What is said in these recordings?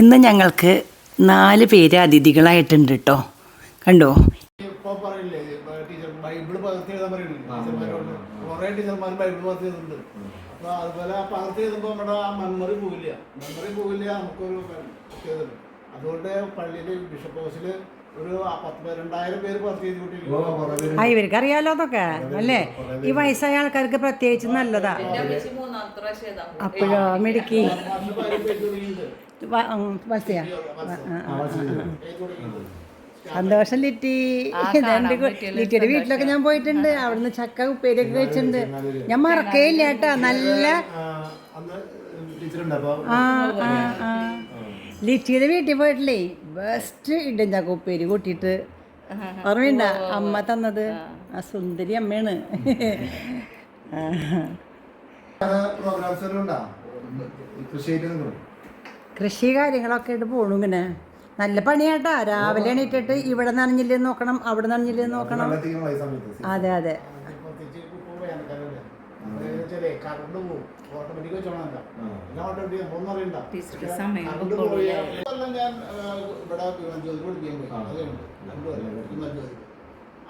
ഇന്ന് ഞങ്ങൾക്ക് നാല് പേര് അതിഥികളായിട്ടുണ്ട് കേട്ടോ കണ്ടോ? പറയില്ലേ ടീച്ചർ പകർത്തി എഴുതാൻ കുറേ ടീച്ചർമാർ ബൈബിൾ പകർത്തി എഴുതുന്നുണ്ട്. അപ്പോൾ അതുപോലെ ആ പകർത്തി എഴുതുമ്പോ നമ്മുടെ ആ മെമ്മറി പോവില്ല. മെമ്മറി പോവില്ല നമുക്കൊരു ചെയ്തിട്ടുണ്ട് അതുകൊണ്ട് പള്ളിയിൽ ബിഷപ്പ് ഹൗസിൽ ഒരു പത്ത് പേ- രണ്ടായിരം പേര് പകർത്തി ഇവർക്ക് അറിയാലോ അതൊക്കെ അല്ലേ? ഈ വയസ്സായ ആൾക്കാർക്ക് പ്രത്യേകിച്ച് നല്ലതാ. അപ്പോഴോ മിടുക്കി. സന്തോഷം ലിറ്റി. രണ്ട് ലിറ്റിയുടെ വീട്ടിലൊക്കെ ഞാൻ പോയിട്ടുണ്ട്. അവിടുന്ന് ചക്ക ഉപ്പേരിയൊക്കെ കഴിച്ചിട്ടുണ്ട്. ഞാൻ മറക്കേയില്ല കേട്ടാ. നല്ല ആ, ആ ആ ലിറ്റിയുടെ വീട്ടിൽ പോയിട്ടില്ലേ? ബെസ്റ്റ് ഇഡൻ ചക്ക ഉപ്പേരി കൂട്ടിയിട്ട്. ഓർമ്മയുണ്ട? അമ്മ തന്നത്. ആ. സുന്ദരി അമ്മയാണ്. ആ. പ്രോഗ്രാംസ് എല്ലാം ഉണ്ടാ കൃഷിയായിട്ട് കൃഷി കാര്യങ്ങളൊക്കെ ആയിട്ട് പോണു ഇങ്ങനെ. നല്ല പണിയാട്ടാ. രാവിലെ എണീറ്റിട്ട് ഇവിടെ നനഞ്ഞില്ലെന്ന് നോക്കണം അവിടെ നനഞ്ഞില്ലെന്ന് നോക്കണം. അതെ അതെ.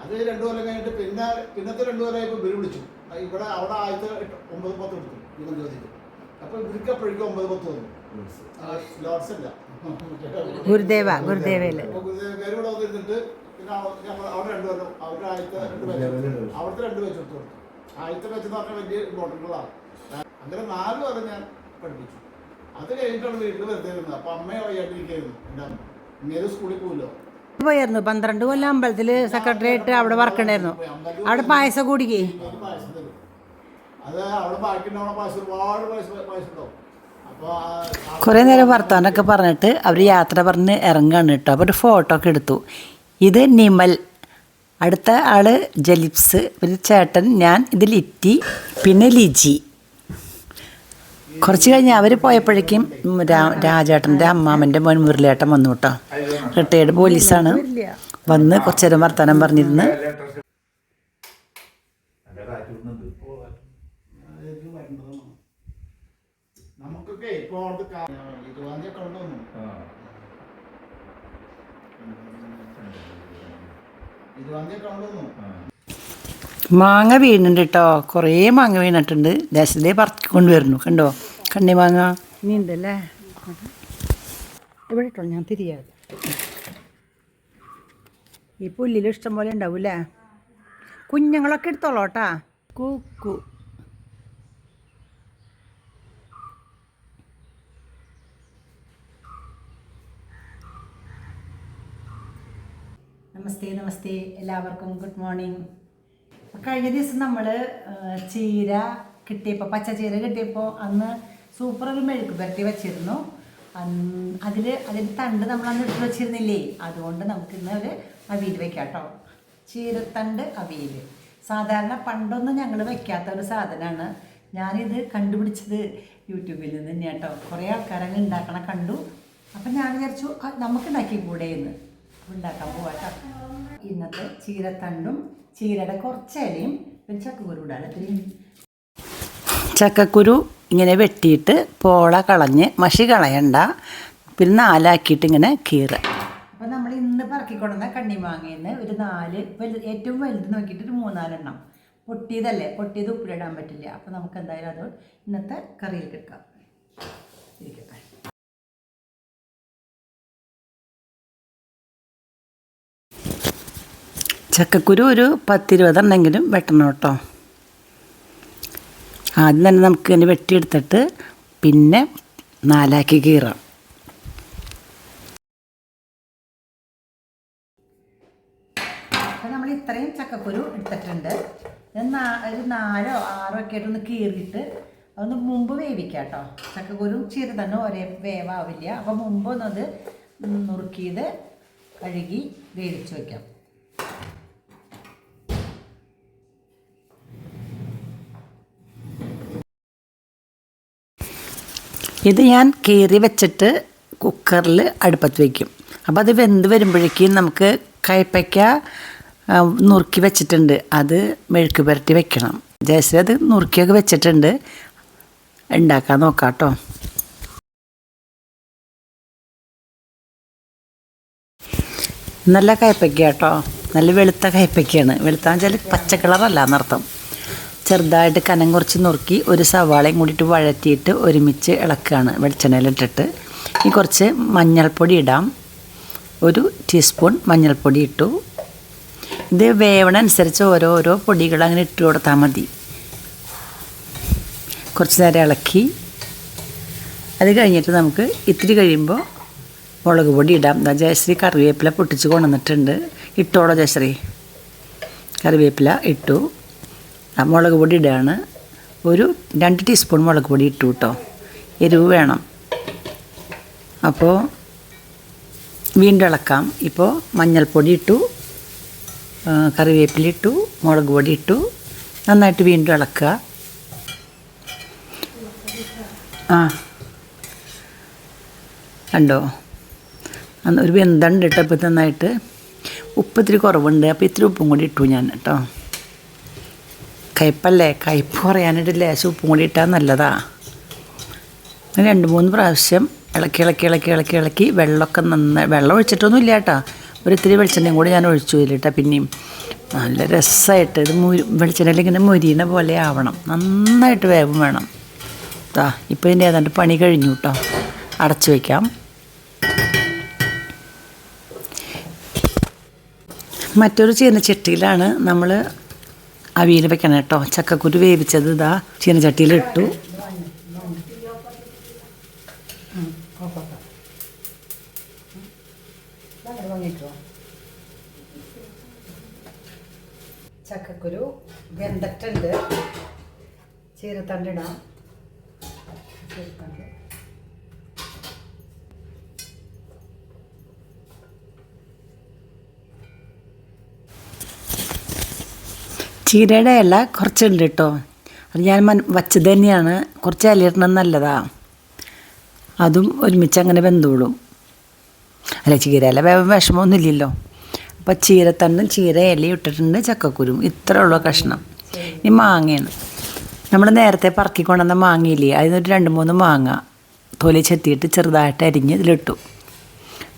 അത്. രണ്ടു കൊല്ലം കഴിഞ്ഞിട്ട് പിന്നെ പിന്നത്തെ രണ്ടു കൊല്ലം ഇപ്പൊ ബിൽ വിളിച്ചു ഇവിടെ അവിടെ ആദ്യത്തെ ഒമ്പത് പത്ത് എടുത്തു വിമൽ ജ്യോതി അപ്പൊ ഇവർക്ക് എപ്പോഴേക്കും ഒമ്പത് പത്ത് വന്നു. ഗുരുദേവ ഗുരുദേവയിൽ. അവിടുത്തെ രണ്ട് കൊടുത്തു. ആദ്യത്തെ എന്ന് പറഞ്ഞാൽ വലിയ ഇമ്പോർട്ടന്റുള്ളതാണ് അങ്ങനെ നാല് വരെ ഞാൻ പഠിപ്പിച്ചു. അത് കഴിഞ്ഞിട്ടാണ് വീട്ടിൽ വെറുതെ ഇരുന്നത്. അപ്പം അമ്മയെ വയ്യാണ്ടിരിക്കുന്നു എന്റെ അമ്മ. ഇങ്ങനെ സ്കൂളിൽ പോകുമല്ലോ പോയായിരുന്നു. പന്ത്രണ്ട് കൊല്ലം അമ്പലത്തിൽ സെക്രട്ടറി ആയിട്ട് അവിടെ വർക്ക് ഉണ്ടായിരുന്നു. അവിടെ പായസം കുടിക്കേ. ഇങ്ങനെ പായസം തരും. അത് അവിടെ ബാക്കിയുണ്ടാവണ പായസം ഒരുപാട് പായസം പായസം ഉണ്ടാവും. കുറേ നേരം വർത്തമാനമൊക്കെ പറഞ്ഞിട്ട് അവർ യാത്ര പറഞ്ഞ് ഇറങ്ങുകയാണ് കേട്ടോ. അപ്പോൾ ഒരു ഫോട്ടോ ഒക്കെ എടുത്തു. ഇത് നിമൽ. അടുത്ത ആൾ ജലിപ്സ് പിന്നെ ചേട്ടൻ ഞാൻ ഇത് ലിറ്റി പിന്നെ ലിജി. കുറച്ച് കഴിഞ്ഞ് അവർ പോയപ്പോഴേക്കും രാ രാജേട്ടന്റെ അമ്മാമന്റെ മോൻ മുരളിയേട്ടൻ വന്നു കേട്ടോ. റിട്ടയേർഡ് പോലീസാണ്. വന്ന് കുറച്ചേരം വർത്തമാനം പറഞ്ഞിരുന്ന് എനിക്ക് വരേണ്ടതാണ് നമുക്കൊക്കെ ഇപ്പോൾ അവിടുത്തെ കാ- ഇരുപതാം തീയതി ഒക്കെ ഉണ്ടോന്നു ഇരുപതാം തീയതി ഒക്കെ ഉണ്ടോന്നു മാങ്ങ വീണുണ്ട് കേട്ടോ കുറേ മാങ്ങ വീണിട്ടുണ്ട്. ദേശത്തെ പറിക്കൊണ്ട് വരുന്നു കണ്ടോ? കണ്ണി മാങ്ങ. ഇനി ഉണ്ടല്ലേ ഇവിടെ ഇട്ടോ ഞാൻ തിരിയാതെ ഈ പുല്ലിലിഷ്ടം പോലെ ഉണ്ടാവൂലേ കുഞ്ഞുങ്ങളൊക്കെ എടുത്തോളോട്ടാ കൂക്കു നമസ്തേ എല്ലാവർക്കും ഗുഡ് മോർണിംഗ്. കഴിഞ്ഞ ദിവസം നമ്മൾ ചീര കിട്ടിയപ്പോൾ പച്ച ചീര കിട്ടിയപ്പോൾ അന്ന് സൂപ്പർ ഒരു മെഴുക്ക് പുരട്ടി വെച്ചിരുന്നു. അതിൽ അതിന്റെ തണ്ട് നമ്മൾ അന്ന് എടുത്ത് വെച്ചിരുന്നില്ലേ? അതുകൊണ്ട് നമുക്ക് ഇന്ന് ഒരു അവിയിൽ വെക്കാം കേട്ടോ. ചീരത്തണ്ട് അവിയിൽ സാധാരണ പണ്ടൊന്നും ഞങ്ങൾ വെക്കാത്ത ഒരു സാധനമാണ് ഞാനിത് കണ്ടുപിടിച്ചത് യൂട്യൂബിൽ നിന്ന് തന്നെയാട്ടോ കുറേ ആൾക്കാരങ്ങ് ഉണ്ടാക്കണ കണ്ടു. അപ്പം ഞാൻ വിചാരിച്ചു നമുക്ക് ഉണ്ടാക്കി കൂടെ എന്ന്. ഉണ്ടാക്കാൻ പോവാട്ടോ ഇന്നത്തെ ചീരത്തണ്ടും ചീരയുടെ കുറച്ച് ഇലയും പിന്നെ ചക്കക്കുരു ഇത്തിരി ചക്കക്കുരു ഇങ്ങനെ വെട്ടിയിട്ട് പോള കളഞ്ഞ് മഷി കളയണ്ട. പിന്നെ നാലാക്കിയിട്ട് ഇങ്ങനെ കീറ. അപ്പോൾ നമ്മൾ ഇന്ന് പറക്കിക്കൊണ്ടുവന്ന കണ്ണിമാങ്ങയിൽ ഒരു നാല് വലുത് ഏറ്റവും വലുത് നോക്കിയിട്ട് ഒരു മൂന്നാലെണ്ണം. പൊട്ടിയതല്ലേ? പൊട്ടിയത് ഉപ്പിലിടാൻ പറ്റില്ല. അപ്പോൾ നമുക്ക് എന്തായാലും അത് ഇന്നത്തെ കറിയിൽ കിടക്കാം ഇരിക്കട്ടെ. ചക്കക്കുരു ഒരു പത്തിരുപതെണ്ണെങ്കിലും വെട്ടണം കേട്ടോ. ആദ്യം തന്നെ നമുക്ക് ഇങ്ങനെ വെട്ടിയെടുത്തിട്ട് പിന്നെ നാലാക്കി കീറാം. നമ്മൾ ഇത്രയും ചക്കക്കുരു എടുത്തിട്ടുണ്ട്. നാ- ഒരു നാലോ ആറോ ഒക്കെ ആയിട്ട് ഒന്ന് കീറിയിട്ട് അതൊന്ന് മുമ്പ് വേവിക്കാം കേട്ടോ. ചക്കക്കുരു ചീര തന്നെ ഒരേ വേവാവില്ല. അപ്പോൾ മുമ്പ് ഒന്നത് നുറുക്കിയത് കഴുകി വേവിച്ച് വയ്ക്കാം ഇത് ഞാൻ കീറി വെച്ചിട്ട് കുക്കറിൽ അടുപ്പത്ത് വയ്ക്കും അപ്പോൾ അത് വെന്ത് വരുമ്പോഴേക്കും നമുക്ക് കയ്പയ്ക്ക നുറുക്കി വെച്ചിട്ടുണ്ട്. അത് മെഴുക്ക് പുരട്ടി വെക്കണം. ജയശ്രീ അത് നുറുക്കിയൊക്കെ വെച്ചിട്ടുണ്ട്. ഉണ്ടാക്കാൻ നോക്കാം കേട്ടോ നല്ല കയ്പ്പയ്ക്ക കേട്ടോ. നല്ല വെളുത്ത കയ്പ്പയ്ക്കയാണ് വെളുത്താന്ന് വെച്ചാൽ പച്ചക്കളറല്ല എന്നർത്ഥം. ചെറുതായിട്ട് കനം കുറച്ച് നുറുക്കി ഒരു സവാളയും കൂടിയിട്ട് വഴറ്റിയിട്ട് ഒരുമിച്ച് ഇളക്കുകയാണ് വെളിച്ചെണ്ണയിലിട്ടിട്ട്. ഇനി കുറച്ച് മഞ്ഞൾപ്പൊടി ഇടാം. ഒരു ടീസ്പൂൺ മഞ്ഞൾപ്പൊടി ഇട്ടു. ഇത് വേവണ അനുസരിച്ച് ഓരോരോ പൊടികൾ അങ്ങനെ ഇട്ട് കൊടുത്താൽ മതി. കുറച്ച് നേരം ഇളക്കി. അത് കഴിഞ്ഞിട്ട് നമുക്ക് ഇത്തിരി കഴിയുമ്പോൾ മുളക് പൊടി ഇടാം. എന്താ ജയശ്രീ കറിവേപ്പില പൊട്ടിച്ച് കൊണ്ടുവന്നിട്ടുണ്ട്. ഇട്ടോളോ ജയശ്രീ. കറിവേപ്പില ഇട്ടു. മുളക് പൊടി ഇടുകയാണ് ഒരു രണ്ട് ടീസ്പൂൺ മുളക് പൊടി ഇട്ടു കേട്ടോ. എരിവ് വേണം. അപ്പോൾ വീണ്ടും ഇളക്കാം. ഇപ്പോൾ മഞ്ഞൾപ്പൊടി ഇട്ടു. കറിവേപ്പില ഇട്ടു. മുളക് പൊടി ഇട്ടു. നന്നായിട്ട് വീണ്ടും ഇളക്കുക. ആ. കണ്ടോ? ഒരു വെന്തണ്ട് ഇട്ടപ്പോൾ നന്നായിട്ട് ഉപ്പ് ഇത്തിരി കുറവുണ്ട്. അപ്പോൾ ഇത്തിരി ഉപ്പും കൂടി ഇട്ടു ഞാൻ കേട്ടോ. കയ്പല്ലേ കയ്പ് പറയാനായിട്ട് ലേശം ഉപ്പും കൂടി ഇട്ടാൽ നല്ലതാ. അങ്ങനെ രണ്ട് മൂന്ന് പ്രാവശ്യം ഇളക്കി ഇളക്കി ഇളക്കി ഇളക്കി ഇളക്കി വെള്ളമൊക്കെ നന്നായി വെള്ളം ഒഴിച്ചിട്ടൊന്നും ഇല്ല കേട്ടോ ഒരു ഇത്തിരി വെളിച്ചെണ്ണയും കൂടി ഞാൻ ഒഴിച്ചു ഇതിലിട്ടാ പിന്നെയും നല്ല രസമായിട്ട് ഇത് മുരി വെളിച്ചെണ്ണയിൽ ഇങ്ങനെ മുരിയുന്ന പോലെ ആവണം. നന്നായിട്ട് വേവും വേണം. താ ഇപ്പോൾ ഇതിന്റെ ഏതാണ്ട് പണി കഴിഞ്ഞു കേട്ടോ അടച്ചു വയ്ക്കാം മറ്റൊരു ചീനച്ചട്ടിയിലാണ് നമ്മൾ അവിയൽ വെക്കണം കേട്ടോ. ചക്കക്കുരു വേവിച്ചത് ഇതാ ചീനച്ചട്ടിയിൽ ഇട്ടു. ചക്കക്കുരു വെന്തിട്ടുണ്ട്. ചീരത്തണ്ടിടാം ചീരത്തണ്ട്. ചീരയുടെ ഇല കുറച്ചുണ്ട് കേട്ടോ അത് ഞാൻ മൻ വച്ചത് തന്നെയാണ്. കുറച്ച് ഇലയിടണം നല്ലതാ. അതും ഒരുമിച്ച് അങ്ങനെ വെന്തോളും. അല്ല ചീര ഇല വിഷമമൊന്നുമില്ലല്ലോ അപ്പോൾ ചീരത്തണ്ടും ചീര ഇലയും ഇട്ടിട്ടുണ്ട് ചക്കക്കുരും. ഇത്ര ഉള്ള കഷ്ണം. ഇനി മാങ്ങയാണ്. നമ്മൾ നേരത്തെ പറക്കി കൊണ്ടുവന്ന മാങ്ങയില്ലേ? അതിനൊരു രണ്ട് മൂന്ന് മാങ്ങ തൊലി ചെത്തിയിട്ട് ചെറുതായിട്ട് അരിഞ്ഞ് ഇതിലിട്ടു.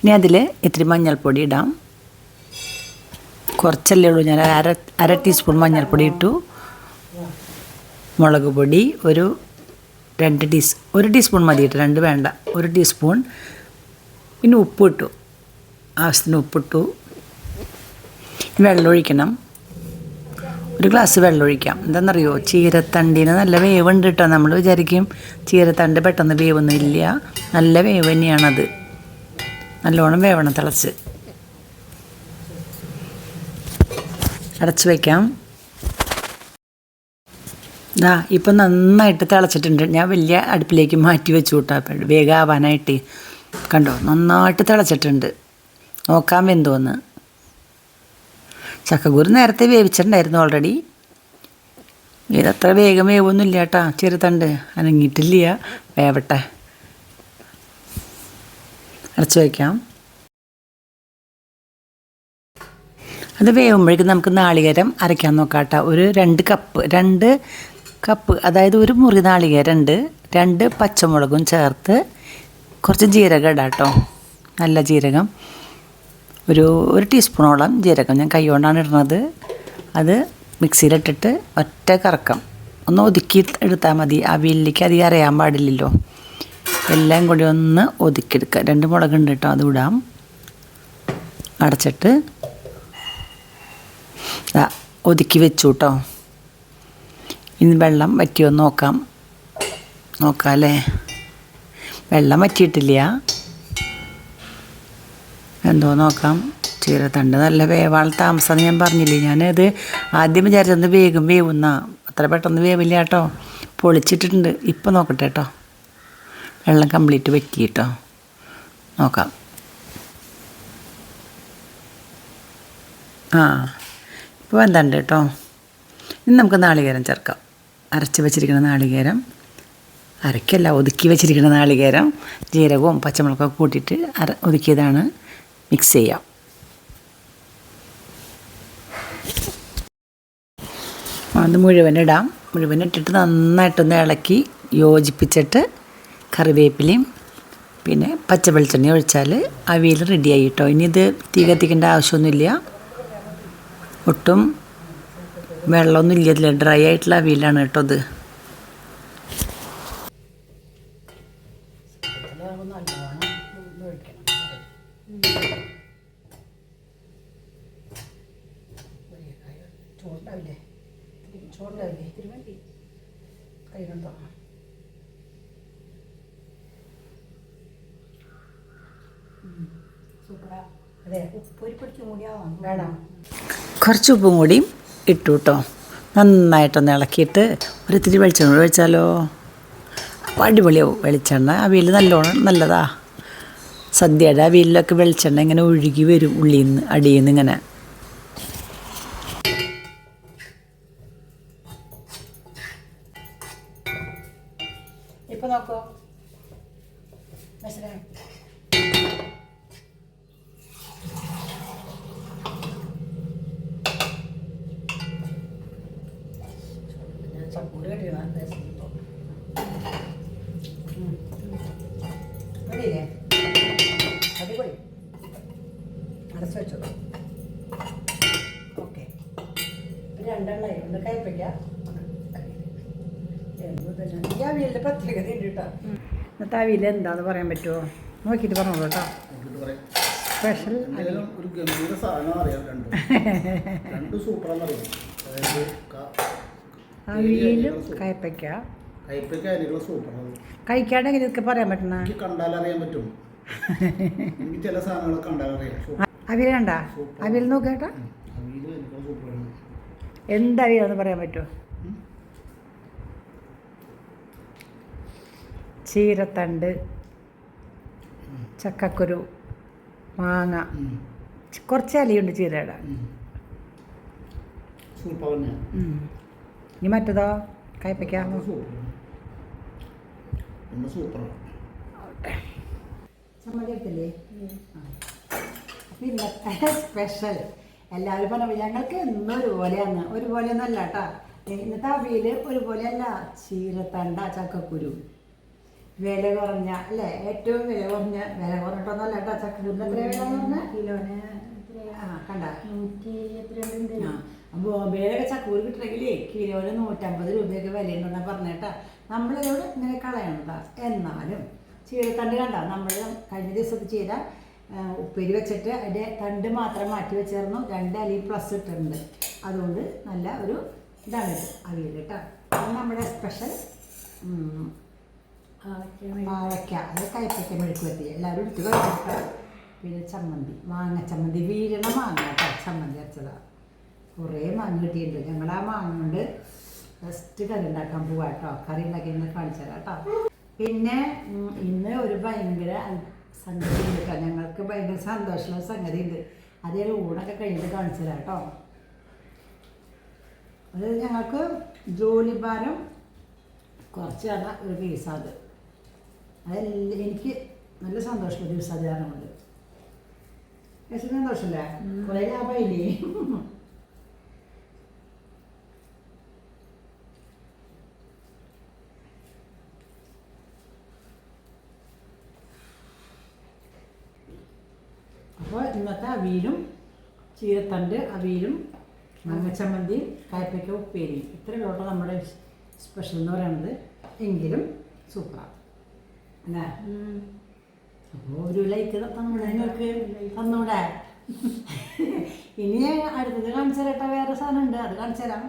ഇനി അതിൽ ഇത്തിരി മഞ്ഞൾപ്പൊടി ഇടാം. കുറച്ചല്ലേ ഉള്ളൂ. ഞാൻ അര അര ടീസ്പൂൺ മഞ്ഞൾപ്പൊടി ഇട്ടു. മുളക് പൊടി ഒരു രണ്ട് ടീസ് ഒരു ടീസ്പൂൺ മതി കേട്ടോ. രണ്ട് വേണ്ട. ഒരു ടീസ്പൂൺ പിന്നെ ഉപ്പ് ഇട്ടു. ആവശ്യത്തിന് ഉപ്പിട്ടു വെള്ളം ഒഴിക്കണം. ഒരു ഗ്ലാസ് വെള്ളം ഒഴിക്കാം. എന്താണെന്നറിയോ? ചീരത്തണ്ടിന് നല്ല വേവുണ്ട് കേട്ടോ. നമ്മൾ വിചാരിക്കും ചീരത്തണ്ട് പെട്ടെന്ന് വേവൊന്നും ഇല്ല നല്ല വേവ് തന്നെയാണത്. നല്ലോണം വേവണം തിളച്ച്. അടച്ചു വയ്ക്കാം ദാ ഇപ്പം നന്നായിട്ട് തിളച്ചിട്ടുണ്ട്. ഞാൻ വലിയ അടുപ്പിലേക്ക് മാറ്റി വെച്ചു കൂട്ടാ വേഗാവാനായിട്ട്. കണ്ടോ നന്നായിട്ട് തിളച്ചിട്ടുണ്ട്. നോക്കാൻ വെന്തോന്ന്. ചക്കക്കുരു നേരത്തെ വേവിച്ചിട്ടുണ്ടായിരുന്നു ഓൾറെഡി ഇതത്ര വേഗം വേവൊന്നുമില്ല കേട്ടാ. ചെറുതണ്ട് അനങ്ങിയിട്ടില്ല. വേവട്ടെ. അടച്ചു വയ്ക്കാം അത് വേവുമ്പോഴേക്കും നമുക്ക് നാളികേരം അരയ്ക്കാൻ നോക്കാം കേട്ടോ ഒരു രണ്ട് കപ്പ് രണ്ട് കപ്പ് അതായത് ഒരു മുറി നാളികേരം രണ്ട് പച്ചമുളകും ചേർത്ത് കുറച്ച് ജീരകം ഇടാം കേട്ടോ നല്ല ജീരകം. ഒരു ഒരു ടീസ്പൂണോളം ജീരകം ഞാൻ കൈ കൊണ്ടാണ് ഇടുന്നത്. അത് മിക്സിയിലിട്ടിട്ട് ഒറ്റ കറക്കം. ഒന്ന് ഒതുക്കി എടുത്താൽ മതി. അവിയലിലേക്ക് അധികം അറിയാൻ പാടില്ലല്ലോ. എല്ലാം കൂടി ഒന്ന് ഒതുക്കിയെടുക്കുക രണ്ട് മുളകുണ്ട് കേട്ടോ അത് ഇടാം. അടച്ചിട്ട് ഒതുക്കി വെച്ചു കേട്ടോ ഇന്ന് വെള്ളം വറ്റിയോ നോക്കാം. നോക്കാം വെള്ളം വറ്റിയിട്ടില്ല. എന്തോ നോക്കാം. ചീരത്തണ്ട് നല്ല വേവാൾ താമസം ഞാൻ പറഞ്ഞില്ലേ. ഞാനത് ആദ്യം വിചാരിച്ചത് വേഗം വേവുന്ന. അത്ര പെട്ടെന്ന് വേവില്ല കേട്ടോ. പൊളിച്ചിട്ടിട്ടുണ്ട്. ഇപ്പം നോക്കട്ടെ കേട്ടോ. വെള്ളം കംപ്ലീറ്റ് വറ്റി കേട്ടോ നോക്കാം. ആ. ഇപ്പോൾ വെന്തണ്ട് കേട്ടോ. ഇനി നമുക്ക് നാളികേരം ചേർക്കാം. അരച്ച് വെച്ചിരിക്കുന്ന നാളികേരം അരക്കല്ല ഒതുക്കി വെച്ചിരിക്കുന്ന നാളികേരം ജീരകവും പച്ചമുളകൊക്കെ കൂട്ടിയിട്ട് അര ഒതുക്കിയതാണ് മിക്സ് ചെയ്യാം. അത് മുഴുവൻ ഇട്ടിട്ട് നന്നായിട്ടൊന്ന് ഇളക്കി യോജിപ്പിച്ചിട്ട് കറിവേപ്പിലയും പിന്നെ പച്ച വെളിച്ചെണ്ണ ഒഴിച്ചാൽ അവിയൽ റെഡിയായി കേട്ടോ. ഇനി ഇത് തീ കത്തിക്കേണ്ട ആവശ്യമൊന്നുമില്ല. ഒട്ടും വെള്ളമൊന്നും ഇല്ലതില്ല. ഡ്രൈ ആയിട്ടുള്ള അവിയലാണ് കേട്ടോ ഇത്. സൂപ്പറാ. അതെ ഉപ്പൊരി പിടിച്ചും കൂടിയാവാം വേണം കുറച്ച് ഉപ്പും കൂടിയും ഇട്ടു കേട്ടോ നന്നായിട്ടൊന്ന് ഇളക്കിയിട്ട് ഒരിത്തിരി വെളിച്ചെണ്ണ ഒഴിച്ചാലോ? അപ്പോൾ അടിപൊളിയാവും വെളിച്ചെണ്ണ. അവിയൽ നല്ലോണം നല്ലതാ. സദ്യയുടെ അവിയലിലൊക്കെ വെളിച്ചെണ്ണ ഇങ്ങനെ ഒഴുകി വരും ഉള്ളിൽ നിന്ന് അടിയിൽ നിന്ന് ഇങ്ങനെ. പ്രത്യേകത ഉണ്ട് കേട്ടോ. ഇന്നത്തെ അവിയൽ എന്താന്ന് പറയാൻ പറ്റുമോ നോക്കിയിട്ട് പറഞ്ഞോളൂ കേട്ടോ. സ്പെഷ്യൽ ഒരു ഗംഭീര സാധനം അറിയാം രണ്ട്. രണ്ട് സൂപ്പറാന്ന് അറിയാം. അവിയലും കയ്പയ്ക്ക കയ്പ്പയ്ക്ക് അരികൾ സൂപ്പറാണ്. കഴിക്കാണ്ട് എങ്ങനെ ഇതൊക്കെ പറയാൻ പറ്റണ? പറ്റും. എനിക്ക് ചില സാധനങ്ങൾ കണ്ടാലറിയാം സൂപ്പർ അവിയൽ കണ്ട? അവിയൽ നോക്കേട്ടാ എന്ത് അവിയലാന്ന് പറയാൻ പറ്റുമോ ചീരത്തണ്ട് ചക്കക്കുരു മാങ്ങ കുറച്ച് അലിയുണ്ട് ചീരയുടെ. ഇനി മറ്റേതോ? കയ്പയ്ക്ക? ഇന്നത്തെ സ്പെഷ്യൽ എല്ലാവരും പറഞ്ഞു ഞങ്ങൾക്ക് എന്നും ഒരുപോലെയാണ് ഒരുപോലെയൊന്നും അല്ല കേട്ടോ. ഇന്നത്തെ അവിയിൽ ഒരുപോലെയല്ല. ചീരത്തണ്ട ചക്കക്കുരു. വില കുറഞ്ഞ അല്ലേ? ഏറ്റവും വില കുറഞ്ഞ വില കുറഞ്ഞിട്ടൊന്നല്ല കേട്ടോ ചക്കക്കുരുന്ന് എത്ര വില പറഞ്ഞ കിലോന് ആ കണ്ട? ബോംബെയിലൊക്കെ ചക്കൂര് കിട്ടണമെങ്കിലേ കിലോന് നൂറ്റമ്പത് രൂപയൊക്കെ വിലയുണ്ടെന്നാണ് പറഞ്ഞേട്ടാ നമ്മളിതോട് ഇങ്ങനെ കളയണ്ട. എന്നാലും ചീരത്തണ്ട് കണ്ട? നമ്മൾ കഴിഞ്ഞ ദിവസത്തെ ചീര ഉപ്പേരി വെച്ചിട്ട് അതിന്റെ തണ്ട് മാത്രം മാറ്റി വെച്ചിരുന്നു. രണ്ട് അലി പ്ലസ് ഇട്ടിട്ടുണ്ട്. അതുകൊണ്ട് നല്ല ഒരു ഇതാണ് ഇത്. അവിയൽ കേട്ടോ. നമ്മുടെ സ്പെഷ്യൽ വാഴയ്ക്ക അത് മെഴുക്ക് പറ്റി എല്ലാവരും എടുത്ത് കഴിച്ചിട്ട്. പിന്നെ ചമ്മന്തി മാങ്ങ ചമ്മന്തി വീരണ മാങ്ങ ചമ്മന്തി അരച്ചതാണ് കുറേ മാങ്ങ കിട്ടിയിട്ടുണ്ട്. ഞങ്ങൾ ആ മാങ്ങ കൊണ്ട് ഫസ്റ്റ് കറി ഉണ്ടാക്കാൻ പോവാ കേട്ടോ. കറി ഉണ്ടാക്കി ഇന്ന് കാണിച്ചു തരാം കേട്ടോ. പിന്നെ ഇന്ന് ഒരു ഭയങ്കര സംഗതി ഉണ്ട് കേട്ടോ. ഞങ്ങൾക്ക് ഭയങ്കര സന്തോഷമുള്ള സംഗതി ഉണ്ട് അതേ ഊണൊക്കെ കഴിഞ്ഞിട്ട് കാണിച്ചു തരാം കേട്ടോ. അത് ഞങ്ങൾക്ക് ജോലിഭാരം ഭാരം കുറച്ചാണ് ഒരു പീസാണ് അതെല്ലാം എനിക്ക് നല്ല സന്തോഷമുള്ള ദിവസം അത് കാരണം കൊണ്ട് പക്ഷേ സന്തോഷമല്ലേ കുറേ ലാഭമില്ലേ അപ്പോൾ ഇന്നത്തെ അവിയലും ചീരത്തണ്ട് അവിയലും മാങ്ങച്ചമ്മന്തിയും കായ്പയ്ക്ക ഉപ്പേരിയും ഇത്രയും ലോട്ടോ നമ്മുടെ സ്പെഷ്യൽ എന്ന് പറയുന്നത്. എങ്കിലും സൂപ്പറാണ് അല്ലേ അപ്പോൾ ഒരു ലൈക്ക് തന്നൂടെ നിങ്ങൾക്ക് തന്നൂടെ? ഇനി അടുത്തത് കാണിച്ചു തരട്ടെ വേറെ സാധനം ഉണ്ട് അത് കാണിച്ചു തരാം.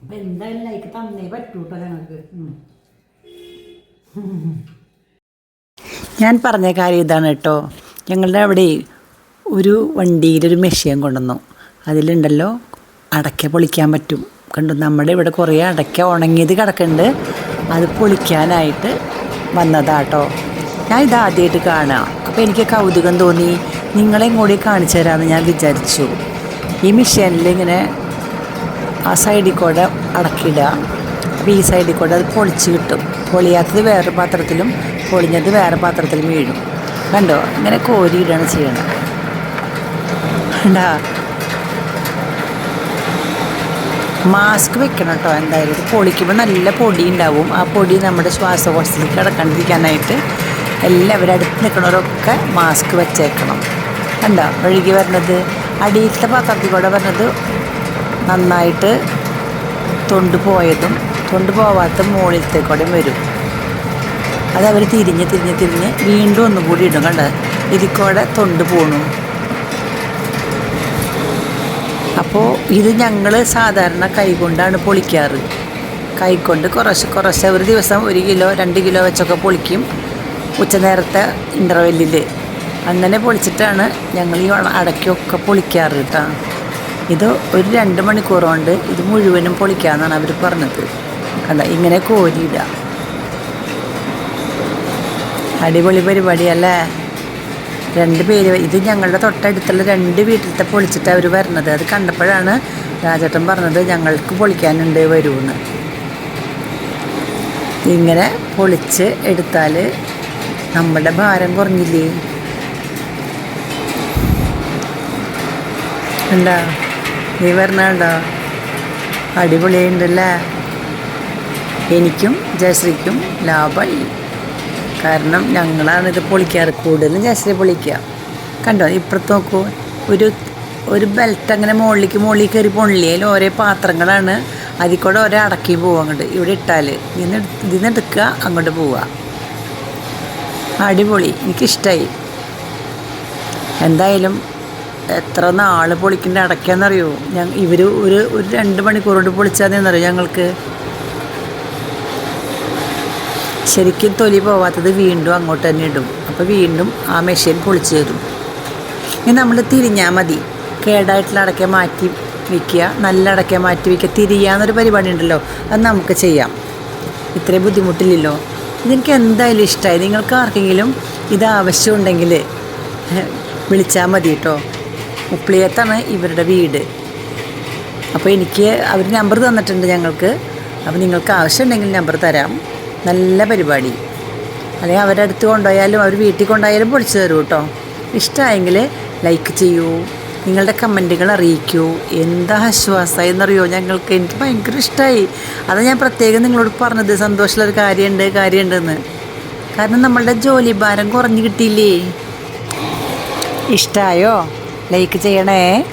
അപ്പം എന്തായാലും ലൈക്ക് തന്നേ പറ്റൂട്ടോ ഞങ്ങൾക്ക്. ഞാൻ പറഞ്ഞ കാര്യം ഇതാണ് കേട്ടോ. ഞങ്ങളുടെ അവിടെ ഒരു വണ്ടിയിലൊരു മെഷീൻ കൊണ്ടുവന്നു. അതിലുണ്ടല്ലോ അടയ്ക്ക പൊളിക്കാൻ പറ്റും. കണ്ടു നമ്മുടെ ഇവിടെ കുറേ അടയ്ക്ക ഉണങ്ങിയത് കിടക്കുന്നുണ്ട്. അത് പൊളിക്കാനായിട്ട് വന്നതാട്ടോ. ഞാൻ ഇത് ആദ്യമായിട്ട് കാണാം അപ്പോൾ എനിക്ക് കൗതുകം തോന്നി. നിങ്ങളെയും കൂടി കാണിച്ചു തരാമെന്ന് ഞാൻ വിചാരിച്ചു. ഈ മെഷീനിൽ ഇങ്ങനെ ആ സൈഡിൽ കൂടെ അടക്കിയിടുക അപ്പോൾ ഈ സൈഡിൽ കൂടെ അത് പൊളിച്ച് കിട്ടും. പൊളിയാത്തത് വേറെ പാത്രത്തിലും പൊളിഞ്ഞത് വേറെ പാത്രത്തിലും വീഴും. കണ്ടോ? ഇങ്ങനെ കോരിയിടാണ് ചെയ്യണം കണ്ടാ? മാസ്ക് വെക്കണം കേട്ടോ എന്തായാലും. ഇത് പൊളിക്കുമ്പോൾ നല്ല പൊടി ഉണ്ടാവും ആ പൊടി നമ്മുടെ ശ്വാസകോശത്തിലേക്ക് കിടക്കാണ്ടിരിക്കാനായിട്ട് എല്ലാവരും അടുത്ത് നിൽക്കുന്നവരൊക്കെ മാസ്ക് വെച്ചേക്കണം. കണ്ടോ? ഒഴുകി വരുന്നത് അടിയിലത്തെ പാത്രത്തിൽ കൂടെ വരുന്നത് നന്നായിട്ട് തൊണ്ട് പോയതും തൊണ്ട് പോവാത്ത മുകളിലത്തെ കൂടെ വരും. അത് അവർ തിരിഞ്ഞ് തിരിഞ്ഞ് തിരിഞ്ഞ് വീണ്ടും ഒന്നും കൂടി ഇടും കണ്ട? ഇതിൽ കൂടെ തൊണ്ട് പോണു. അപ്പോൾ ഇത് ഞങ്ങൾ സാധാരണ കൈകൊണ്ടാണ് പൊളിക്കാറ്. കൈകൊണ്ട് കുറച്ച് കുറച്ച് ഒരു ദിവസം ഒരു കിലോ രണ്ട് കിലോ വെച്ചൊക്കെ പൊളിക്കും ഉച്ച നേരത്തെ ഇന്റർവെല്ലിൽ അങ്ങനെ പൊളിച്ചിട്ടാണ് ഞങ്ങൾ ഈ അട- അടയ്ക്കൊക്കെ പൊളിക്കാറ് കേട്ടോ ഇത് ഒരു രണ്ട് മണിക്കൂർ കൊണ്ട് ഇത് മുഴുവനും പൊളിക്കാമെന്നാണ് അവർ പറഞ്ഞത്. കണ്ട ഇങ്ങനെ കോരിയിടുക അടിപൊളി പരിപാടിയല്ലേ? രണ്ട് പേര് ഇത് ഞങ്ങളുടെ തൊട്ടടുത്തുള്ള രണ്ട് വീട്ടിലത്തെ പൊളിച്ചിട്ട് അവർ വരണത്. അത് കണ്ടപ്പോഴാണ് രാജേട്ടൻ പറഞ്ഞത് ഞങ്ങൾക്ക് പൊളിക്കാനുണ്ട് വരുമെന്ന് ഇങ്ങനെ പൊളിച്ച് എടുത്താൽ നമ്മുടെ ഭാരം കുറഞ്ഞില്ലേ? ഉണ്ടോ നീ വരണുണ്ടോ അടിപൊളിയുണ്ടല്ലേ എനിക്കും ജയശ്രീക്കും ലാഭമായി. കാരണം ഞങ്ങളാണ് ഇത് പൊളിക്കാറ്. കൂടുതലും ജസ്റ്റ് പൊളിക്കുക. കണ്ടോ? ഇപ്പുറത്ത് നോക്കൂ. ഒരു ഒരു ബെൽറ്റ് അങ്ങനെ മുകളിലേക്ക് മുകളിൽ കയറി പൊള്ളിയാൽ ഓരോ പാത്രങ്ങളാണ്. അതിൽ കൂടെ ഓരോ അടക്കി പോവുക അങ്ങോട്ട്. ഇവിടെ ഇട്ടാൽ ഇതിന് ഇതിന്ന് എടുക്കുക അങ്ങോട്ട് പോവുക. അടിപൊളി. എനിക്കിഷ്ടമായി എന്തായാലും എത്ര നാൾ പൊളിക്കേണ്ട അടയ്ക്കാന്നറിയോ? ഞാൻ ഇവർ ഒരു ഒരു രണ്ട് മണിക്കൂർ കൊണ്ട് പൊളിച്ചാൽ ഞങ്ങൾക്ക്? ശരിക്കും തൊലി പോവാത്തത് വീണ്ടും അങ്ങോട്ട് തന്നെ ഇടും. അപ്പോൾ വീണ്ടും ആ മെഷീൻ പൊളിച്ചു തരും. ഇനി നമ്മൾ തിരിഞ്ഞാൽ മതി. കേടായിട്ടുള്ള അടയ്ക്ക മാറ്റി വയ്ക്കുക നല്ല അടയ്ക്ക മാറ്റി വയ്ക്കുക തിരിയാന്നൊരു പരിപാടി ഉണ്ടല്ലോ അത് നമുക്ക് ചെയ്യാം. ഇത്രയും ബുദ്ധിമുട്ടില്ലല്ലോ. ഇതെനിക്ക് എന്തായാലും ഇഷ്ടമായി നിങ്ങൾക്ക് ആർക്കെങ്കിലും ഇത് ആവശ്യമുണ്ടെങ്കിൽ വിളിച്ചാൽ മതി കേട്ടോ ഉപ്ലിയത്താണ് ഇവരുടെ വീട്. അപ്പോൾ എനിക്ക് അവർ നമ്പർ തന്നിട്ടുണ്ട് ഞങ്ങൾക്ക്. അപ്പോൾ നിങ്ങൾക്ക് ആവശ്യമുണ്ടെങ്കിൽ നമ്പർ തരാം. നല്ല പരിപാടി. അല്ലെങ്കിൽ അവരുടെ അടുത്ത് കൊണ്ടുപോയാലും അവർ വീട്ടിൽ കൊണ്ടുപോയാലും പൊളിച്ചു തരും കേട്ടോ. ഇഷ്ടമായെങ്കിൽ ലൈക്ക് ചെയ്യൂ. നിങ്ങളുടെ കമന്റുകൾ അറിയിക്കൂ. എന്താ ആശ്വാസമായി എന്നറിയോ? ഞങ്ങൾക്ക് എനിക്ക് ഭയങ്കര ഇഷ്ടമായി. അതാണ് ഞാൻ പ്രത്യേകം നിങ്ങളോട് പറഞ്ഞത്. സന്തോഷമുള്ളൊരു കാര്യമുണ്ട് കാര്യമുണ്ടെന്ന്. കാരണം നമ്മളുടെ ജോലി ഭാരം കുറഞ്ഞു കിട്ടിയില്ലേ? ഇഷ്ടമായോ ലൈക്ക് ചെയ്യണേ.